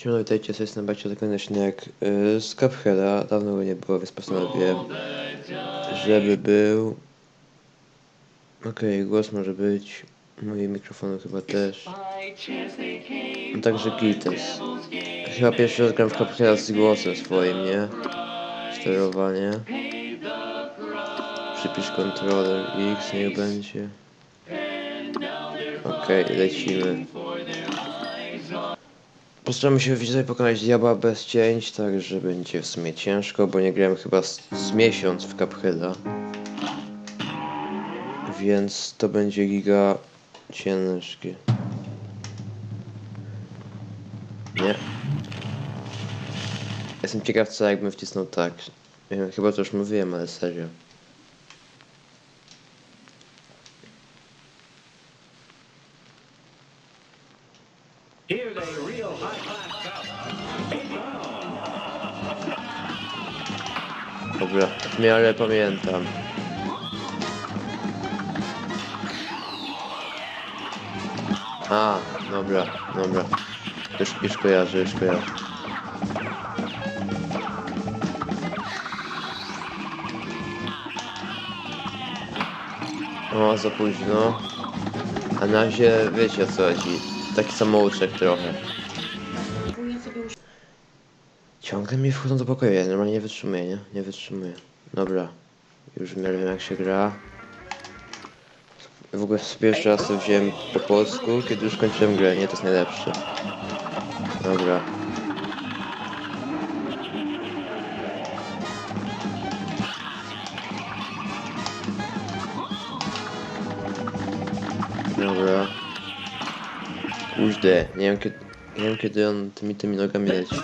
Siemano, witajcie, jestem Bacio, taki odcinek yy, z Cupheada, dawno go nie było, więc postanowiłem, żeby był... Okej, głos może być, moje mikrofony chyba też, no także Gites. Chyba pierwszy raz gram w Cupheada z głosem swoim, nie? Sterowanie. Przypisz kontroler X, niech będzie. Okej, lecimy. Postaramy się dzisiaj pokonać diabła bez cięć, także będzie w sumie ciężko, bo nie grałem chyba z, z miesiąc w Cupheada. Więc to będzie giga ciężkie. Nie. Jestem ciekaw co jakbym wcisnął tak. Chyba to już mówiłem, ale serio. Miarę pamiętam. A, dobra, dobra. Już, już kojarzę, już kojarzę. O, za późno. A na razie wiecie o co chodzi. Taki samouczek trochę. Ciągle mi wchodzą do pokoju, ja normalnie nie wytrzymuję, nie? Nie wytrzymuję. Dobra. Już w miarę wiem jak się gra. W ogóle sobie jeszcze raz wziąłem po polsku, kiedy już kończyłem grę, nie? To jest najlepsze. Dobra. Dobra. Kurde, nie wiem kiedy, nie wiem kiedy on tymi tymi nogami leci.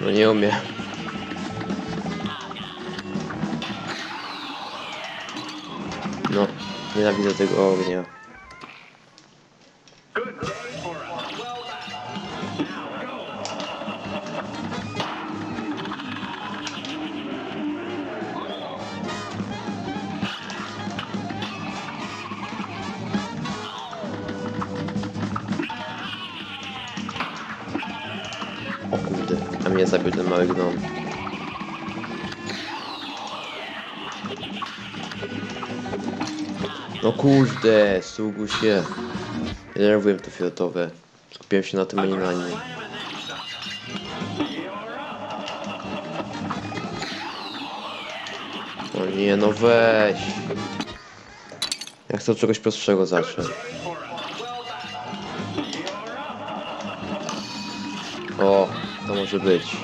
No nie umiem. No, nienawidzę tego ognia. Kurde, sługu się. Denerwuję to fioletowe. Skupiłem się na tym, a nie na nim. O nie, no weź. Ja chcę od czegoś prostszego zacząć. O, to może być.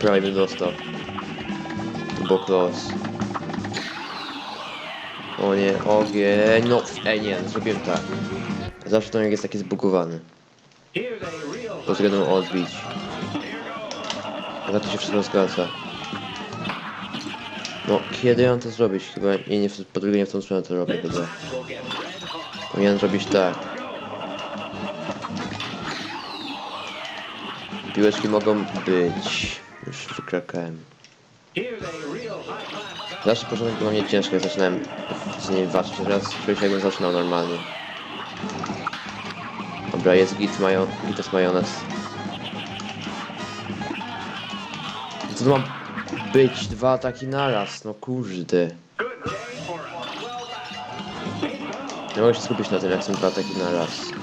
Prawie bym dostał. Bo close. O nie, ogień, no, ej nie, zrobiłem tak. Zawsze ten jest taki zbugowany. A Pod względem odbić. Ale to się wszystko zgadza. No, kiedy ja mam to zrobić? Chyba nie, nie, po drugie nie w tą stronę to robię chyba. Powinienem zrobić tak. Piłeczki mogą być. Już wykrakałem. Zawsze początek był dla mnie ciężki, jak zaczynałem z nim walczyć. Teraz czuję się jakbym zaczynał normalnie. Dobra, jest git, majo, git jest majonez. Co to mam być? Dwa ataki naraz, no kurde. Nie mogę się skupić na tym, jak są dwa ataki naraz.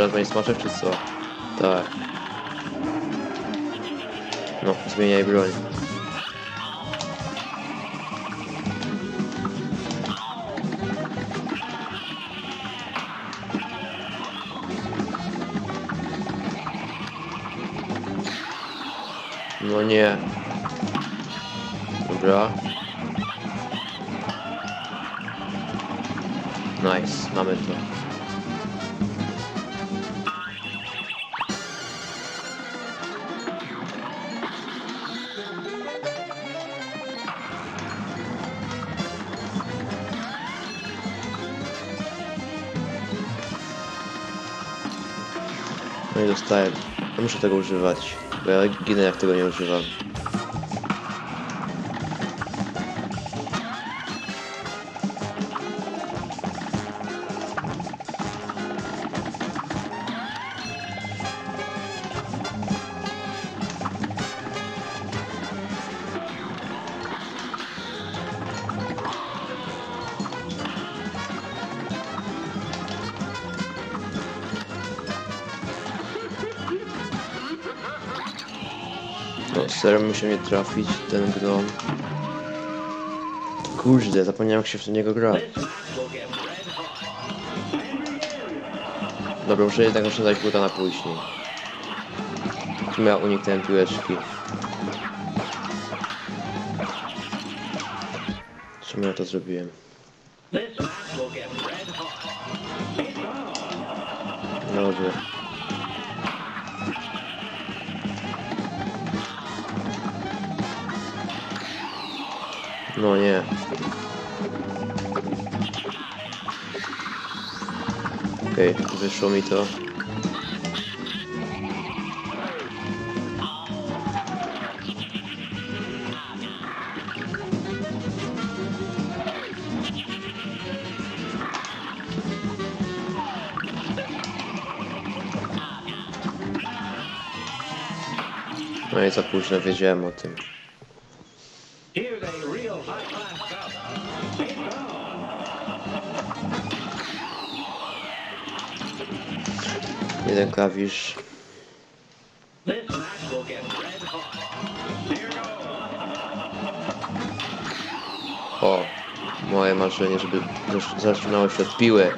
Teraz będzie smaczek, czy co? Tak. No, zmieniaj broń. No nie. Dobra. Nice, mamy to. No i dostałem. Ja muszę tego używać, bo ja ginę jak tego nie używam. Musi mnie trafić ten gnom. Kurde, zapomniałem jak się w niego gra. Dobra, muszę jednak oszczędzać buta na później. Czym ja uniknąłem piłeczki. Czemu ja to zrobiłem? This No nie. Okej, wyszło mi to. No i za późno wiedziałem o tym. Here's a real high class cup. It's on. Jeden klawisz. This match will get red hot. Here goes. O, moje marzenie, żeby zac- zaczynało się od piły.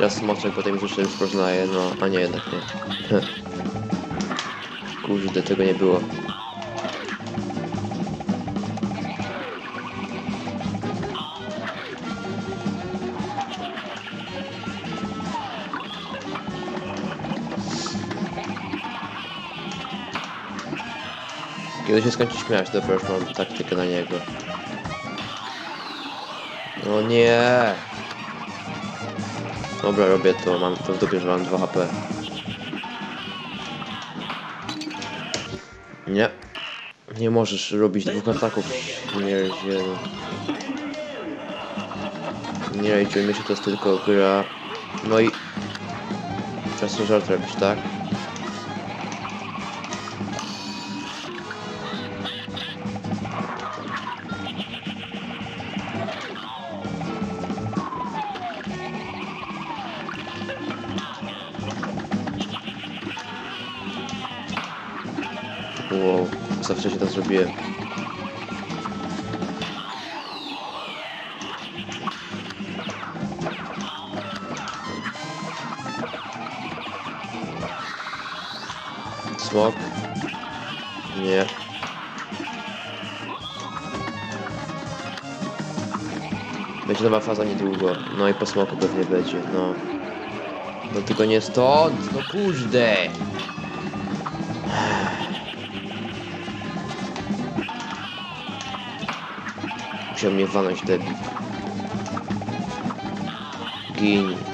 Ja smoczek potem już jeszcze już poznaję, no, a nie, jednak nie. Kurde, tego nie było. Kiedy się skończy śmiać, dobra, już mam taktykę na niego. No nie! Dobra, robię to, mam to w dupie, że mam 2 HP. Nie. Nie możesz robić dwóch ataków, śmierdzielu. Nie rajczujmy się, to jest tylko gra. No i... Czas to żart robić, tak? Smok? Nie. Będzie nowa faza niedługo. No i po smoku pewnie będzie, no. No tylko nie stąd, no kurde! Musiał mnie walnąć debil. Gin.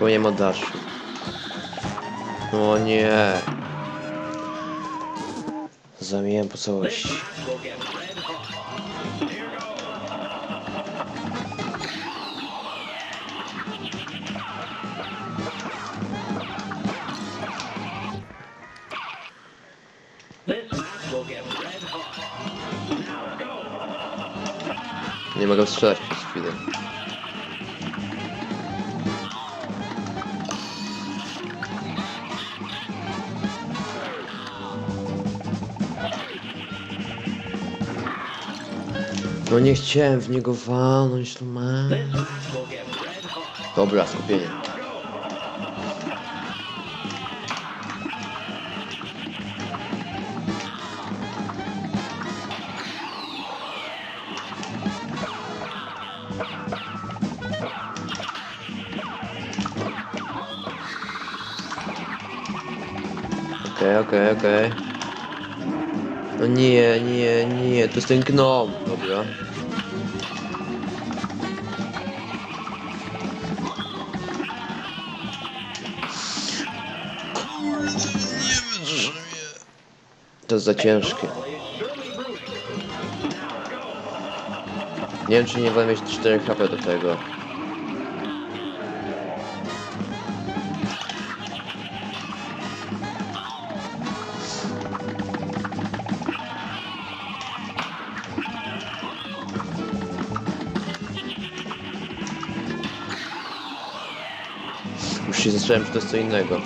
Zapomniałem o Dashu. O nie. Zamieniłem po całości. We'll get red No nie chciałem w niego walnąć, no hot. Dobra, skupienie. Okej, okej. No nie, nie, nie, to jest ten gnom. Dobra. To jest za ciężkie. Nie wiem, czy nie wolę mieć 4 HP do tego. Się zastanawiam, czy to jest co innego.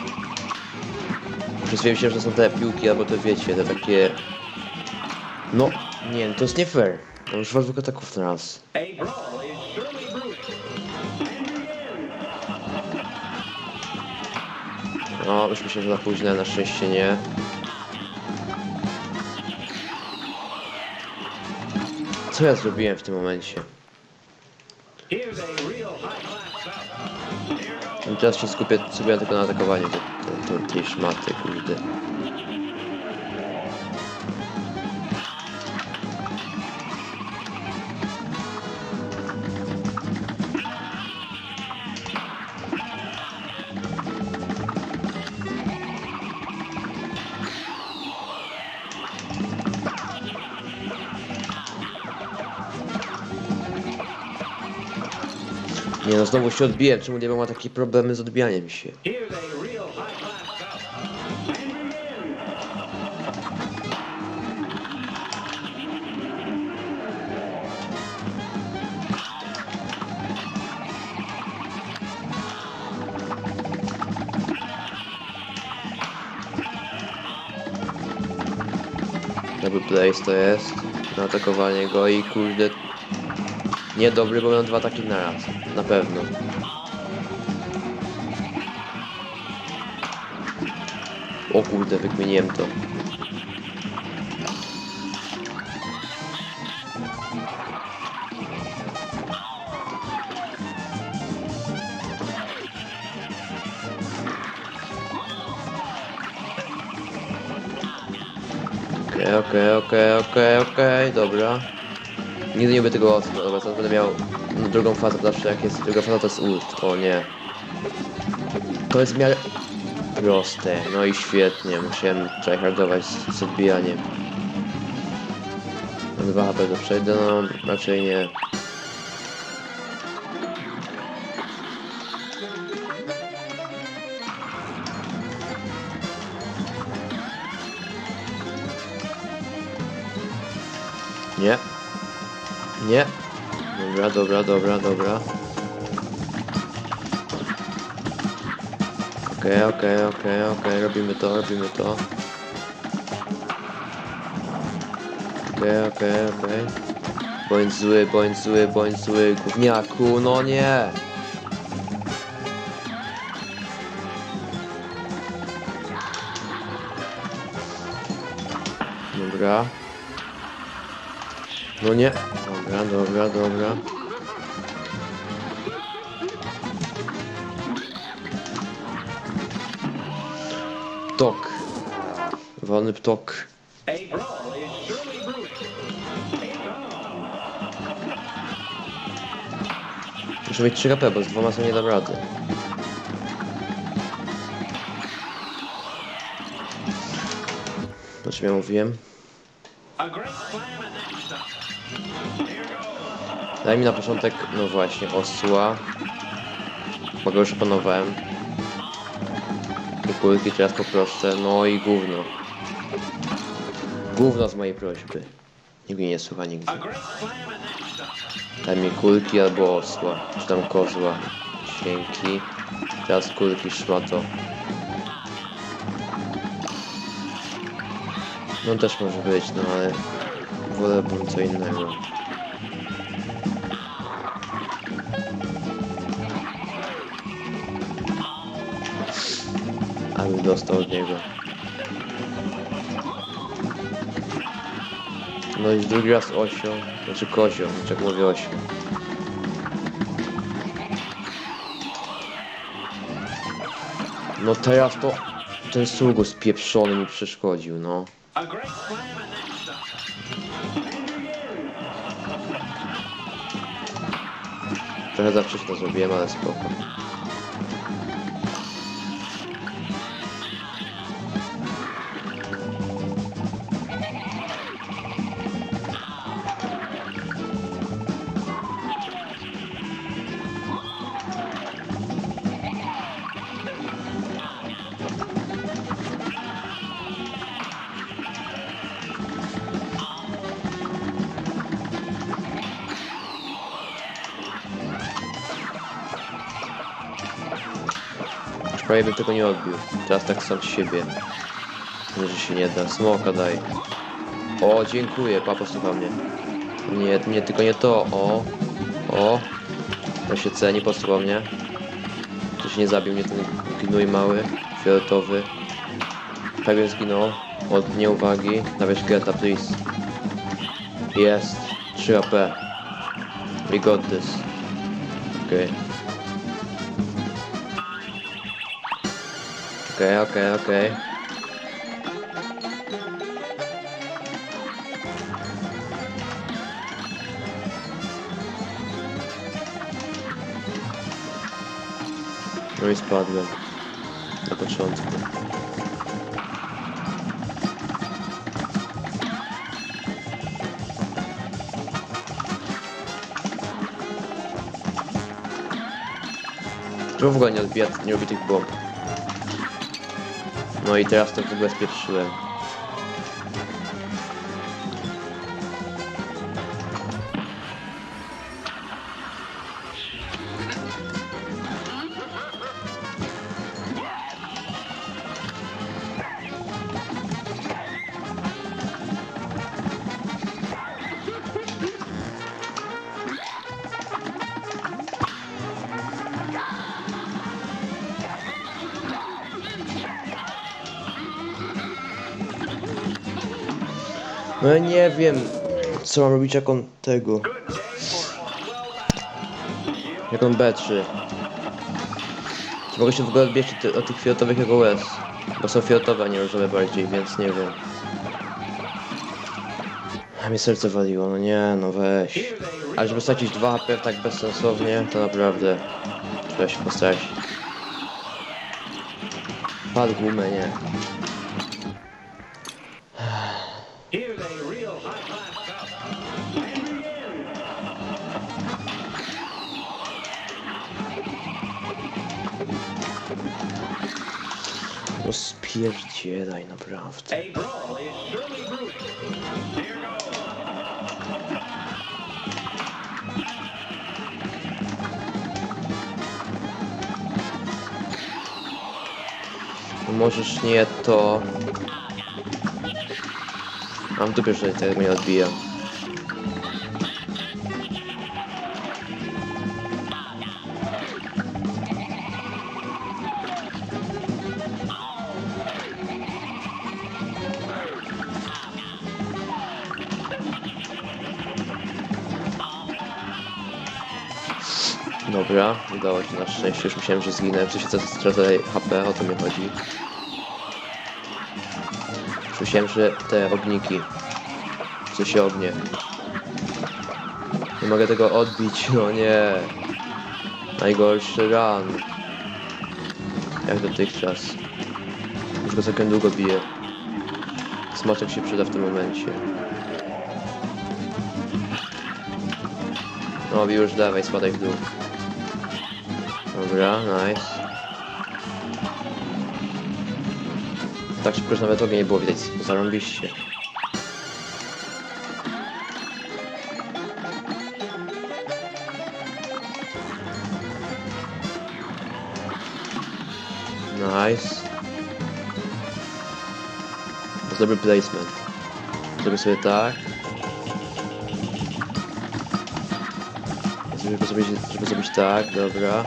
Chwilę myślałem, że to są te piłki, albo to wiecie, te takie... No, nie, no to jest nie fair. On już dwóch ataków na. No, już myślę, że za późno, na szczęście nie. Co ja zrobiłem w tym momencie? Bout. No Teraz się skupię, skupię tylko na atakowaniu te, te, te, znowu się odbiłem, czemu nie ma takie problemy z odbijaniem się? Dobry place to jest. Na atakowanie go i kurde... Niedobry, bo mam dwa ataki na raz. Na pewno. O kurde, wykmieniłem to. Okej, okej, okej, okej, okej, dobra. Nigdy nie będę tego ostro, dobra, teraz będę miał no, drugą fazę, zawsze jak jest druga faza to jest ult, o nie. To jest w miarę proste, no i świetnie, musiałem tryhardować z, odbijaniem. Mam dwa HP do przejdę, no raczej nie. Nie. Nie. Dobra, dobra, dobra, dobra. Okej, okej, okej, okej, robimy to, robimy to. Okej, okej, okej. Bądź zły, bądź zły, bądź zły, gówniaku, no nie! Dobra. No nie dobra, dobra. Ptok. Wolny ptok. Muszę mieć 3 HP, bo z dwoma sobie nie dam rady. Znaczy ja mówiłem. A great plan Daj mi na początek, no właśnie, osła. Bo go już opanowałem. I kulki teraz poproszę, no i gówno. Gówno z mojej prośby. Nikt mnie nie słucha nigdy. Daj mi kulki albo osła, czy tam kozła. Dzięki. Teraz kulki, szmato. No też może być, no ale wolałbym co innego. Dostał od niego. No i drugi raz osią, znaczy kozią, jak mówię osią. No teraz to ten sługo spieprzony mi przeszkodził, no. Trochę za wcześnie zrobiłem, ale spoko. Prawie bym tego nie odbił. Teraz tak sam siebie. Że się nie da. Smoka daj. O, dziękuję, papa słucha mnie. Nie, nie, tylko nie to. O, o. To się ceni, posłuchał mnie. To się nie zabił mnie ten gnój mały, fioletowy. Prawie zginął. Od nieuwagi. Nawet geta, please. Jest. 3 AP. We got this. Okej. Okej, okej, okej. No i spadłem. Na początku. Tu w ogóle nie odbija, nie robi tych bomb. No i teraz to w No nie wiem, co mam robić jak on tego. Jak on B3. Czy mogę się w ogóle odbierać od od tych fioletowych jako łez? Bo są fioletowe, a nie różowe bardziej, więc nie wiem. A mnie serce waliło, no nie, no weź. Ale żeby stracić 2 HP tak bezsensownie, to naprawdę trzeba się postarać. Padł gumę, nie. Goes. No możesz nie to... Mam w dupie, że tego mnie odbija. Szczęście, już myślałem, że zginę, w sensie co stracę HP, o to mi chodzi. Już Myślałem, że te ogniki, co się ognie. Nie mogę tego odbić, no nie. Najgorszy run. Jak dotychczas. Już go całkiem długo bije. Smoczek się przyda w tym momencie. No już dawaj, spadaj w dół. Dobra, nice. Tak szybko, że nawet ognia nie było widać. Zarąbiście. Nice. Dobry placement. Zrobię sobie tak. Żeby zrobić, żeby tak, dobra.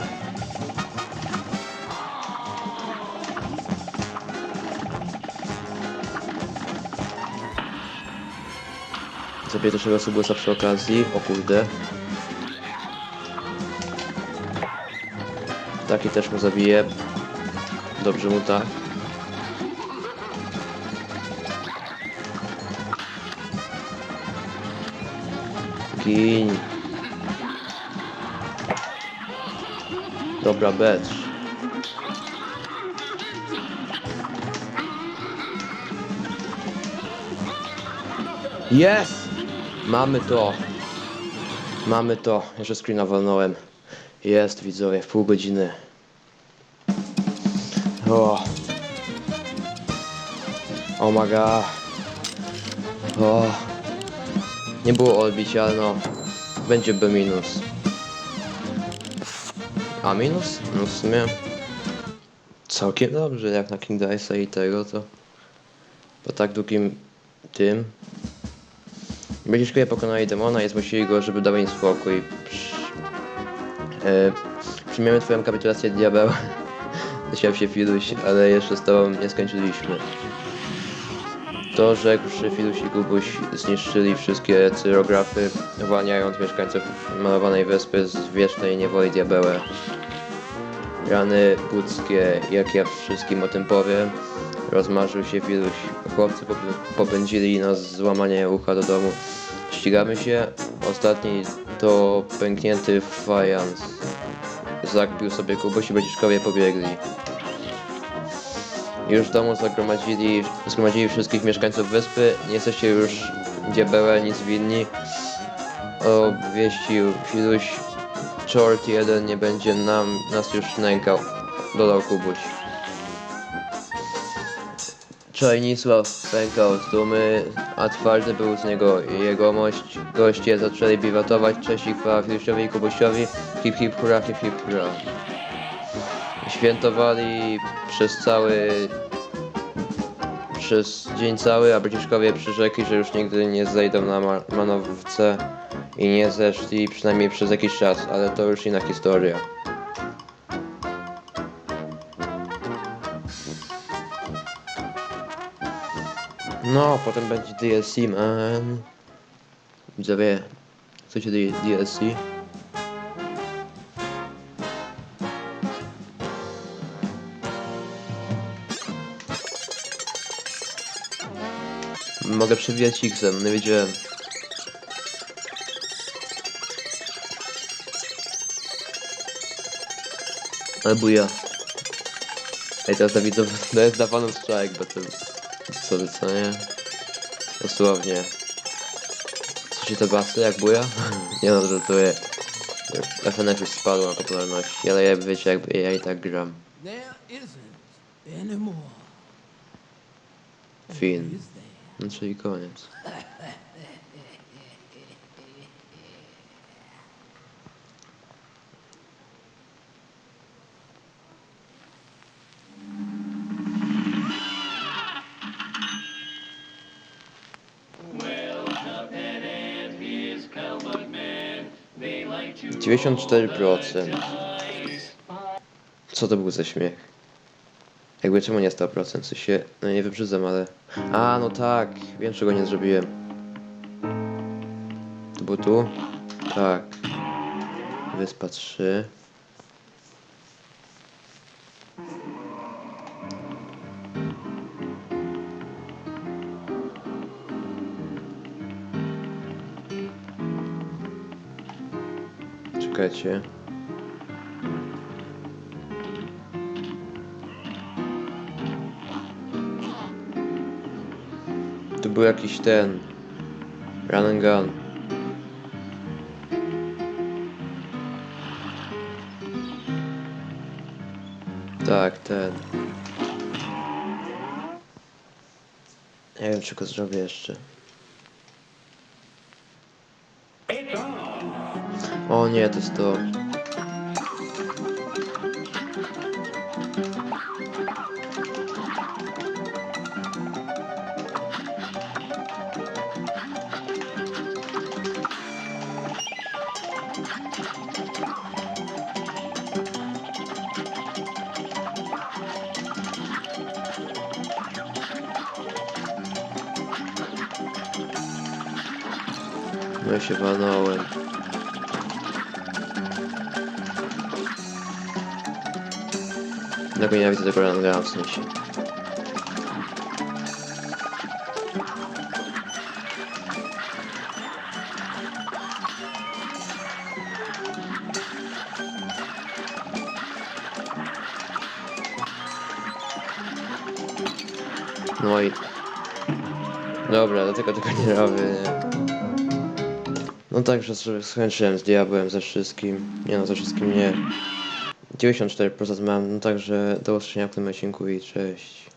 Zabiję też tego subłosa przy okazji. O kurde. Taki też mu zabiję. Dobrze mu tak. Gin. Dobra, becz. Jest! Mamy to. Mamy to. Jeszcze screena walnąłem. Jest, widzowie, w pół godziny. O. Oh my god. O. Nie było odbić, ale no. Będzie B minus. A minus? No w sumie. Całkiem dobrze, jak na King Dice'a i tego to. Po tak długim tym. Braciszkowie pokonali demona i zmusili go, żeby dał im spokój. E, przyjmiemy twoją kapitulację, diabeł. Zasiał się Filuś, ale jeszcze z tobą nie skończyliśmy. To rzekłszy Filuś i Kubuś zniszczyli wszystkie cyrografy, uwalniając mieszkańców malowanej wyspy z wiecznej niewoli diabełę. Rany ludzkie, jak ja wszystkim o tym powiem, rozmarzył się Filuś. Chłopcy pop- popędzili nas z złamania ucha do domu. Ścigamy się. Ostatni to pęknięty fajans. Zakpił sobie Kubuś i braciszkowie pobiegli. Już w domu zagromadzili, zgromadzili wszystkich mieszkańców wyspy. Nie jesteście już diabełe, nic winni. Obwieścił Filuś. Czort jeden nie będzie nam, nas już nękał. Dodał Kubuś. Czajnisław pękał z dumy, a twardy był z niego jegomość. Goście zaczęli biwatować, Czesi chwała Filusiowi i Kubusiowi. Hip hip hura, hip hip hura. Świętowali przez cały... Przez dzień cały, a Braciszkowie przyrzekli, że już nigdy nie zejdą na ma manowce i nie zeszli przynajmniej przez jakiś czas, ale to już inna historia. No, potem będzie DLC, man. Widzowie, chcecie DLC? Mogę przewijać X-em, nie wiedziałem. Ale buja. Ej, teraz dla widzów, to jest fanów strike, bo to... Ty, co nie? Dosłownie. Słyszy te basy jak buja? nie no, żartuję. FNF już spadł na popularności, ale ja wiecie, jakby ja i tak gram. Fin. No czyli koniec. Dziewięćdziesiąt cztery procent. Co to był za śmiech? Jakby czemu nie 100%? W sensie, no nie wybrzydzam, ale... A, no tak, wiem czego nie zrobiłem. To było tu? Tak. Wyspa 3. Czekajcie. był jakiś ten... Run and gun. Tak, ten. Nie wiem, czy go zrobię jeszcze. It's on. O nie, to jest to. No Dlatego nienawidzę tego rangera w sensie. No i... Dobra, dlatego tego nie robię. No także sobie skończyłem z diabłem ze wszystkim. Nie no, ze wszystkim nie. 94% mam, no także do usłyszenia w tym odcinku i cześć.